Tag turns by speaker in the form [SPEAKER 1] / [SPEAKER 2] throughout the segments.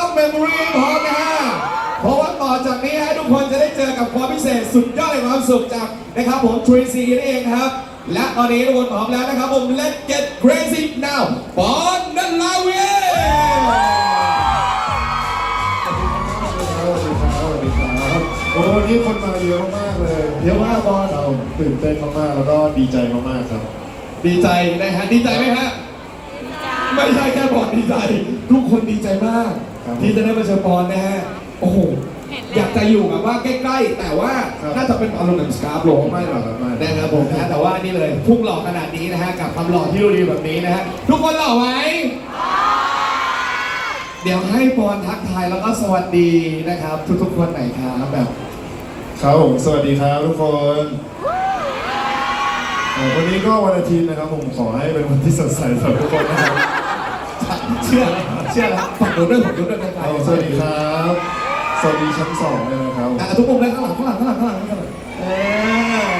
[SPEAKER 1] of Memory พร้อมนะฮะเพราะว่าต่อจากนี้ฮะทุกคนจะได้เจอกับความพิเศษสุดยอดแห่งความสุขจากนะครับผม Tracy นั่นเองครับ และตอนนี้ทุกคนพร้อมแล้วนะครับผม Let's get crazy now ปอนนันลาเว
[SPEAKER 2] สวัสดีครับสวัสดีครับโอ้วันนี้คนมาเยอะมากเลย
[SPEAKER 1] เยอะมากบอล
[SPEAKER 2] เราตื่นเต้นมากๆ แล้วก็ดีใจมากๆ ครับ
[SPEAKER 1] ดีใจนะฮะ ดีใจไหมฮะ ไม่ใช่แค่บอลดีใจ ทุกคนดีใจมาก
[SPEAKER 2] ครับ
[SPEAKER 1] ที่จะได้มาเจอบอลนะฮะโอ้โหอยากจะอยู่แบบว่าใกล้ๆ แต่ว่า
[SPEAKER 2] ครับ
[SPEAKER 1] น่าจะเป็นอารมณ์หนังสกาฟโล
[SPEAKER 2] ไม่หรอกครับไม่
[SPEAKER 1] นะครับผมนะแต่ว่านี่เลยพุ่งหล่อขนาดนี้นะฮะกับความหล่อที่ดูดีแบบนี้นะฮะทุกคนหล่อไหมเดี๋ยวให้ปอนทักทายแล้วก็สวัสดีนะครับ ทุกๆคนหน่อยครับแบบ
[SPEAKER 2] ครับผมสวัสดีครับทุกคนเอ่อ วันนี้ก็วันอาทิตย์นะครับผมขอให้เป็นวันที่สดใสสำหรับทุกคนนะครับ
[SPEAKER 1] เชื่อเชื่อแล้วฝากดูด้วยผมดูด้วยนะครั
[SPEAKER 2] เอาสวัสดีครับสวัสดีชั้นสองเลยนะครับ
[SPEAKER 1] อะทุกมุมเลยข้างหลังข้างหลังข้างหลังข้างหลังข้างหลังเออ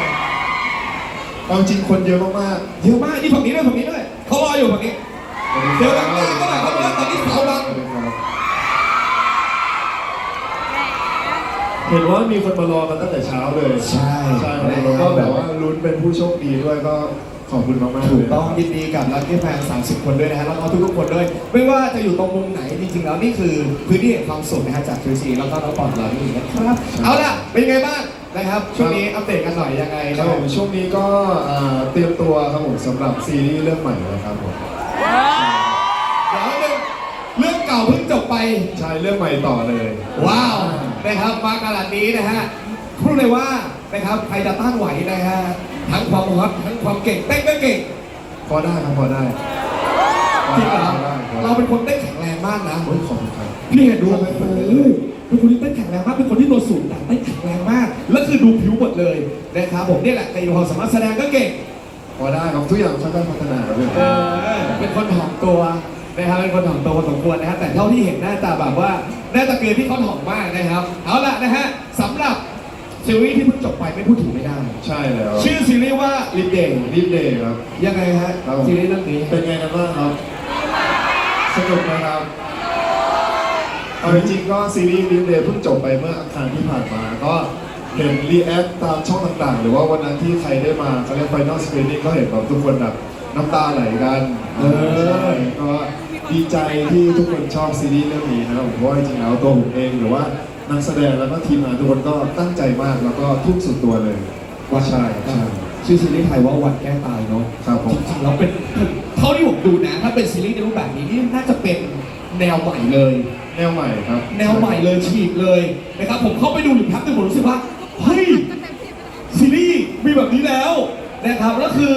[SPEAKER 2] เอาจริงคนเยอะมาก
[SPEAKER 1] เยอะมากนี่ฝั่งนี้ด้วยฝั่งนี้ด้วยเขารออยู่ฝั่งนี้
[SPEAKER 2] ๆสวัสดีค
[SPEAKER 1] เดี๋ยว
[SPEAKER 2] รั
[SPEAKER 1] หลังหน้าก็หน่อยเขาบอกว่าตอนนี้เสาดัง
[SPEAKER 2] สวัสดีครับ เห็นว่ามีคนมารอกันตั้งแต่เช้าเลย
[SPEAKER 1] ใช่
[SPEAKER 2] ใช่ครับแล้วก็แบบว่าลุ้นเป็นผู้โชคดีด้วยก็ขอบคุณมากๆ
[SPEAKER 1] ถู
[SPEAKER 2] เล
[SPEAKER 1] ก
[SPEAKER 2] ย
[SPEAKER 1] ต้องยินดีกับลัคกี้แฟน30 คนด้วยนะฮะแล้วก็ทุกๆคนด้วย ไม่ว่าจะอยู่ตรงมุมไหนจริงๆแล้วนี่คือพื้นที่แห่งความสุขนะฮะจากทูซีแล้วก็น้องปอนเรานี่นะครับเอาล่ะเป็นยังไงบ้างนะครับช่วงนี้อัปเดตกันหน่อยยังไง
[SPEAKER 2] ครั
[SPEAKER 1] นะ
[SPEAKER 2] บผมช่วงนี้ก็อ่าเตรียมตัวครับผมสำหรับซีรีส์เรื่องใหม่นะครับผม
[SPEAKER 1] เดี๋ยวเรื่องเรื่องเก่าเพิ่งจบไป
[SPEAKER 2] ใช่เรื่องใหม่ต่อเลย
[SPEAKER 1] ว้าว นะครับมาขนาดนี้นะฮะพูดเลยว่านะครับใครจะต้านไหวนะฮะทั้งความฮอตทั้งความเก่งเต้นก็เก่ง
[SPEAKER 2] พอได้ครับพอได้
[SPEAKER 1] จริงเหรอ
[SPEAKER 2] พอได้พอได้
[SPEAKER 1] เราเป็นคนเต้นแข็งแรงมากนะ
[SPEAKER 2] โอ้ยขอบคุณครับ
[SPEAKER 1] พี่เห็นดูโอ้โหเป็นคนที่เต้นแข็งแรงมากเป็นคนที่โดนสูงแต่เต้นแข็งแรงมากแล้วคือดูผิวหมดเลยนะครับผมเนี่ยแหละในความสามารถแสดงก็เก่ง
[SPEAKER 2] พอได้ครับทุกอย่างค่อยๆพัฒนาครับพี่
[SPEAKER 1] เออเป็นคนถ่อมตัว นะครับเป็นคนถ่อมตัวพอสมควรนะฮะแต่เท่าที่เห็นหน้าตาแบบว่าหน้าตาเกินที่เขาถ่อมมากนะครับ เอาล่ะนะฮะสำหรับซีรีส์ที่เพิ่งจบไปไม่พูดถึงไม่ได้
[SPEAKER 2] ใช่แล้ว
[SPEAKER 1] ชื่อซีรีส์ว่าลิเดง
[SPEAKER 2] รีบเดย์ครับ
[SPEAKER 1] ยังไงฮะ
[SPEAKER 2] ครับผม
[SPEAKER 1] ซีรีส์เรื่องนี้
[SPEAKER 2] เป็นไงกันบ้างครับ สนุกไหมครับเอาจริงๆก็ซีรีส์รีบเดย์เพิ่งจบไปเมื่ออังคารที่ผ่านมา ก็เห็นรีแอคตามช่องต่างๆ หรือว่าวันนั้นที่ใครได้มาเขาเรียกไฟนอลสกรีนิ่งก็เห็นแบบทุกคนแบบน้ำตาไหลกัน
[SPEAKER 1] เออ
[SPEAKER 2] ใช่ก็ ดีใจที่ทุกคนชอบซีรีส์เรื่องนี้นะครับผมเพราะว่าจริงๆแล้วตัวผมเองหรือว่านักแสดงแล้วก็ทีมงานทุกคนก็ตั้งใจมากแล้วก็ทุ่มสุดตัวเลยว่าใช่ใช่
[SPEAKER 1] ชื่อซีรีส์ไทยว่าวันแก้ตายเนาะ
[SPEAKER 2] ครับผม
[SPEAKER 1] จริงๆแล้วเป็นเท่าที่ผมดูนะ ถ้าเป็นซีรีส์ในรูปแบบนี้นี่น่าจะเป็นแนวใหม่เลย
[SPEAKER 2] แนวใหม่ครับ
[SPEAKER 1] แนวใหม่เลยฉีกเลยนะครับผมเข้าไปดูหนึ่งครั้งแต่ผมรู้สึกว่าเฮ้ยซีรีส์มีแบบนี้แล้วนะครับแล้วคือ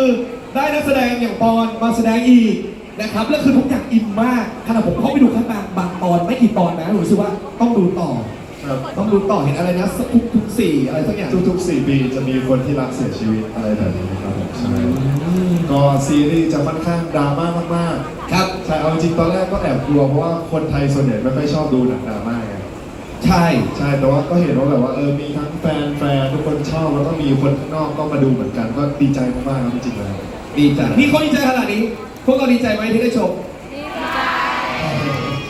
[SPEAKER 1] ได้นักแสดงอย่างปอนมาแสดงอีก นะครับแล้วคือทุกอย่างอินมากขณะผมเข้าไปดูแค่บางบางตอนไม่กี่ตอนนะผมรู้สึกว่าต้องดูต่อ
[SPEAKER 2] ครับ
[SPEAKER 1] ต้องดูต่อเห็นอะไรนะทุกทุกสี่อะไรสักอย่าง
[SPEAKER 2] ทุกๆ 4 ปีจะมีคนที่รักเสียชีวิตอะไรแบบนี้ครับผมใช่ก็ซีรีส์จะค่อนข้างดราม่ามาก
[SPEAKER 1] ครับ
[SPEAKER 2] ๆใช่เอาจริงๆตอนแรกก็แอบกลัวเพราะว่าคนไทยส่วนใหญ่ไม่ค่อยชอบดูหนังดราม่าไง
[SPEAKER 1] ใช่
[SPEAKER 2] ใช่แต่ว่าก็เห็นว่าแบบว่าเออมีทั้งแฟนแฟนทุกคนชอบแล้วก็มีคนข้างนอกก็มาดูเหมือนกันก็ดีใจมากๆครับจริงๆแล้ว
[SPEAKER 1] ดีใจนี่เขาดีใจขนาดนี้ พวกเราดีใจไหมที่ได้ชม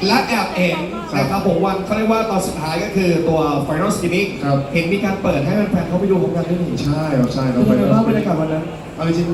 [SPEAKER 1] และแอบเห็นนะครับผมวันเขาเรียกว่าตอนสุดท้ายก็คือตัว Final Screening
[SPEAKER 2] ครับ
[SPEAKER 1] เห็นมีการเปิดให้แฟนๆเขาไปดูพร้อมกันด้วยนี่
[SPEAKER 2] ใช่ครับใช่ครับ
[SPEAKER 1] เป็นยังไงบ้างบรรยากาศวันนั้น
[SPEAKER 2] เอาจริงๆ